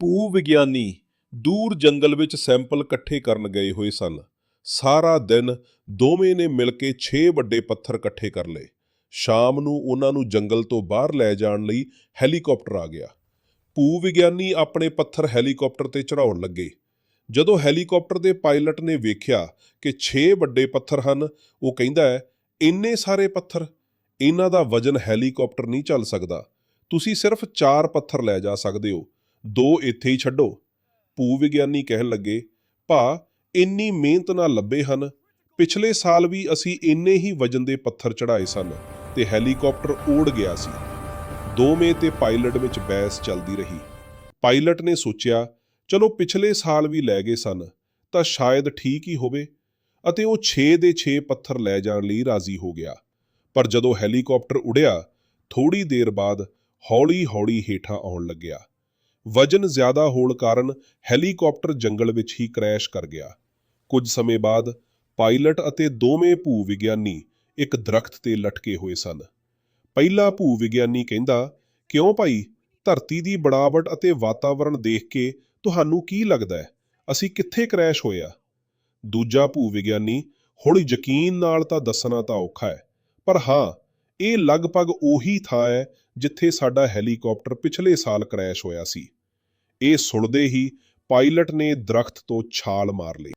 ਭੂ ਵਿਗਿਆਨੀ ਦੂਰ ਜੰਗਲ ਵਿੱਚ ਸੈਂਪਲ ਇਕੱਠੇ ਕਰਨ ਗਏ ਹੋਏ ਸਨ। ਸਾਰਾ ਦਿਨ ਦੋਵੇਂ ਨੇ ਮਿਲ ਕੇ 6 ਵੱਡੇ ਪੱਥਰ ਇਕੱਠੇ ਕਰ ਲਏ। ਸ਼ਾਮ ਨੂੰ ਉਹਨਾਂ ਨੂੰ ਜੰਗਲ ਤੋਂ ਬਾਹਰ ਲੈ ਜਾਣ ਲਈ ਹੈਲੀਕਾਪਟਰ ਆ ਗਿਆ। ਭੂ ਵਿਗਿਆਨੀ ਆਪਣੇ ਪੱਥਰ ਹੈਲੀਕਾਪਟਰ ਤੇ ਚੜਾਉਣ ਲੱਗੇ। ਜਦੋਂ ਹੈਲੀਕਾਪਟਰ ਦੇ ਪਾਇਲਟ ਨੇ ਵੇਖਿਆ ਕਿ 6 ਵੱਡੇ ਪੱਥਰ ਹਨ, ਉਹ ਕਹਿੰਦਾ ਹੈ, ਇੰਨੇ ਸਾਰੇ ਪੱਥਰ? ਇਹਨਾਂ ਦਾ ਵਜ਼ਨ ਹੈਲੀਕਾਪਟਰ ਨਹੀਂ ਚੱਲ ਸਕਦਾ। ਤੁਸੀਂ ਸਿਰਫ 4 ਪੱਥਰ ਲੈ ਜਾ ਸਕਦੇ ਹੋ। ਦੋ ਇੱਥੇ ਹੀ ਛੱਡੋ। ਭੂ ਵਿਗਿਆਨੀ ਕਹਿਣ ਲੱਗੇ, ਭਾ, ਇੰਨੀ ਮਿਹਨਤ ਨਾਲ ਲੱਭੇ ਹਨ। ਪਿਛਲੇ ਸਾਲ ਵੀ ਅਸੀਂ ਇੰਨੇ ਹੀ ਵਜਨ ਦੇ ਪੱਥਰ ਚੜਾਏ ਸਨ ਤੇ ਹੈਲੀਕਾਪਟਰ ਉੜ ਗਿਆ ਸੀ। ਦੋਵੇਂ ਤੇ ਪਾਇਲਟ ਵਿੱਚ ਬਹਿਸ ਚੱਲਦੀ ਰਹੀ। ਪਾਇਲਟ ਨੇ ਸੋਚਿਆ, ਚਲੋ ਪਿਛਲੇ ਸਾਲ ਵੀ ਲੈ ਗਏ ਸਨ, ਤਾਂ ਸ਼ਾਇਦ ਠੀਕ ਹੀ ਹੋਵੇ। ਅਤੇ ਉਹ 6 ਦੇ 6 ਪੱਥਰ ਲੈ ਜਾਣ ਲਈ ਰਾਜ਼ੀ ਹੋ ਗਿਆ। ਪਰ ਜਦੋਂ ਹੈਲੀਕਾਪਟਰ ਉੜਿਆ ਥੋੜੀ ਦੇਰ ਬਾਅਦ ਹੌਲੀ-ਹੌਲੀ ਹੇਠਾਂ ਆਉਣ ਲੱਗਿਆ। ਵਜਨ ਜ਼ਿਆਦਾ ਹੋਣ ਕਾਰਨ ਹੈਲੀਕਾਪਟਰ ਜੰਗਲ ਵਿੱਚ ਹੀ ਕ੍ਰੈਸ਼ ਕਰ ਗਿਆ। ਕੁਝ ਸਮੇਂ ਬਾਅਦ ਪਾਇਲਟ ਅਤੇ ਦੋਵੇਂ ਭੂ ਵਿਗਿਆਨੀ ਇੱਕ ਦਰਖਤ ਤੇ ਲਟਕੇ ਹੋਏ ਸਨ। ਪਹਿਲਾ ਭੂ ਵਿਗਿਆਨੀ ਕਹਿੰਦਾ, ਕਿਉਂ ਭਾਈ? ਧਰਤੀ ਦੀ ਬੜਾਵਟ ਅਤੇ ਵਾਤਾਵਰਣ ਦੇਖ ਕੇ ਤੁਹਾਨੂੰ ਕੀ ਲੱਗਦਾ ਹੈ? ਅਸੀਂ ਕਿੱਥੇ ਕ੍ਰੈਸ਼ ਹੋਇਆ ਦੂਜਾ ਭੂ ਵਿਗਿਆਨੀ ਹੁਣ ਯਕੀਨ ਨਾਲ ਤਾਂ ਦੱਸਣਾ ਤਾਂ ਔਖਾ ਹੈ, ਪਰ ਹਾਂ, ਇਹ ਲਗਭਗ ਉਹੀ ਥਾਂ ਹੈ ਜਿੱਥੇ ਸਾਡਾ ਹੈਲੀਕਾਪਟਰ ਪਿਛਲੇ ਸਾਲ ਕ੍ਰੈਸ਼ ਹੋਇਆ ਸੀ। ਇਹ ਸੁਣਦੇ ਹੀ ਪਾਇਲਟ ਨੇ ਦਰਖਤ ਤੋਂ ਛਾਲ ਮਾਰ ਲਈ।